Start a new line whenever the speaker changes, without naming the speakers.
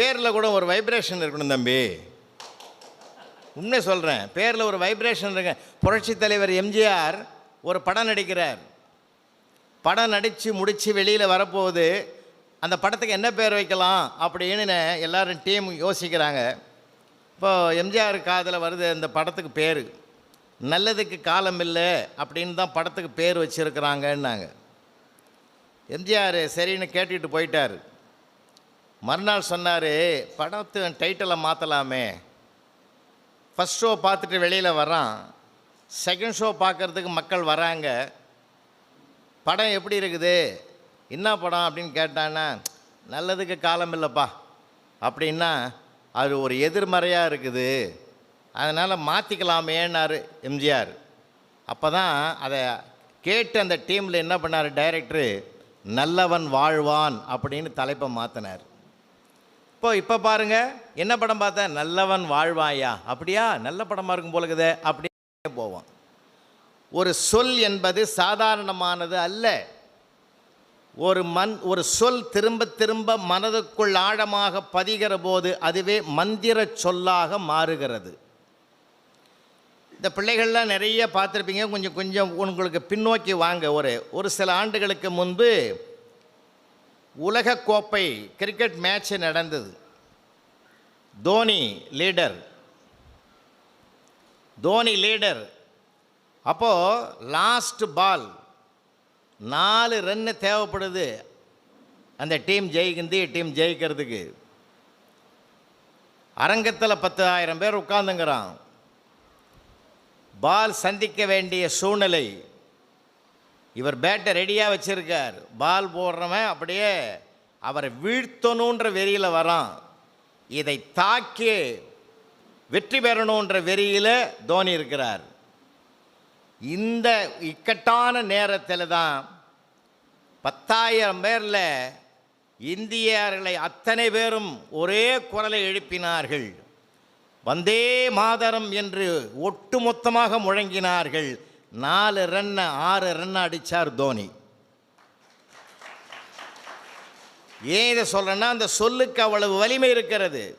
பேரில் கூட ஒரு வைப்ரேஷன் இருக்கணும் தம்பி. உண்மை சொல்கிறேன் பேரில் ஒரு வைப்ரேஷன் இருக்கு. புரட்சி தலைவர் எம்ஜிஆர் ஒரு படம் நடிக்கிறார். படம் நடித்து முடித்து வெளியில் வரப்போகுது. அந்த படத்துக்கு என்ன பேர் வைக்கலாம் அப்படின்னு எல்லாரும் டீம் யோசிக்கிறாங்க. இப்போது எம்ஜிஆர் காதில் வருது அந்த படத்துக்கு பேர். நல்லதுக்கு காலம் இல்லை அப்படின்னு தான் படத்துக்கு பேர் வச்சுருக்கிறாங்கன்னாங்க. எம்ஜிஆர் சரின்னு கேட்டுட்டு போயிட்டார். மறுநாள் சொன்னார் படத்து டைட்டிலை மாற்றலாமே ஃபஸ்ட் ஷோ பார்த்துட்டு வெளியில் வரான் செகண்ட் ஷோ பார்க்குறதுக்கு மக்கள் வராங்க. படம் எப்படி இருக்குது? என்ன படம்? அப்படின்னு கேட்டான்னா நல்லதுக்கு காலம் இல்லைப்பா. அப்படின்னா அது ஒரு எதிர்மறையாக இருக்குது. அதனால் மாற்றிக்கலாமேன்னாரு எம்ஜிஆர். அப்போ தான் அதை கேட்டு அந்த டீமில் என்ன பண்ணார்? டைரக்டரு நல்லவன் வாழ்வான் அப்படின்னு தலைப்பை மாற்றினார் இப்போ இப்போ பாருங்க. என்ன படம் பார்த்தேன் நல்லவன் வாழ்வாயா? அப்படியா? நல்ல படமாக இருக்கும் போல இருக்குது அப்படியே போவோம். ஒரு சொல் என்பது சாதாரணமானது அல்ல. ஒரு மண் ஒரு சொல் திரும்ப திரும்ப மனதுக்குள் ஆழமாக பதிகிற போது அதுவே மந்திர சொல்லாக மாறுகிறது. இந்த பிள்ளைகள்லாம் நிறைய பார்த்துருப்பீங்க. கொஞ்சம் கொஞ்சம் உங்களுக்கு பின்னோக்கி வாங்க. ஒரு ஒரு சில ஆண்டுகளுக்கு முன்பு உலகக்கோப்பை கிரிக்கெட் மேட்ச் நடந்தது. தோனி லீடர். தோனி லீடர். அப்போது லாஸ்ட் பால் நாலு ரன்னு தேவைப்படுது. அந்த டீம் ஜெயிக்கிந்தி டீம் ஜெயிக்கிறதுக்கு. அரங்கத்தில் பத்தாயிரம் பேர் உட்காந்துங்கிறான் பால் சந்திக்க வேண்டிய சூழ்நிலை. இவர் பேட்டை ரெடியாக வச்சுருக்கார். பால் போடுறவன் அப்படியே அவரை வீழ்த்தணுன்ற வெறியில் வரான். இதை தாக்கி வெற்றி பெறணுன்ற வெறியில் தோனி இருக்கிறார். இந்த இக்கட்டான நேரத்தில் தான் பத்தாயிரம் பேரில் இந்தியர்களை அத்தனை பேரும் ஒரே குரலை எழுப்பினார்கள். வந்தே மாதரம் என்று ஒட்டுமொத்தமாக முழங்கினார்கள். நாலு ரன்னை ஆறு ரன் அடித்தார் தோனி. ஏன் இதை சொல்கிறேன்னா அந்த சொல்லுக்கு அவ்வளவு வலிமை இருக்கிறது.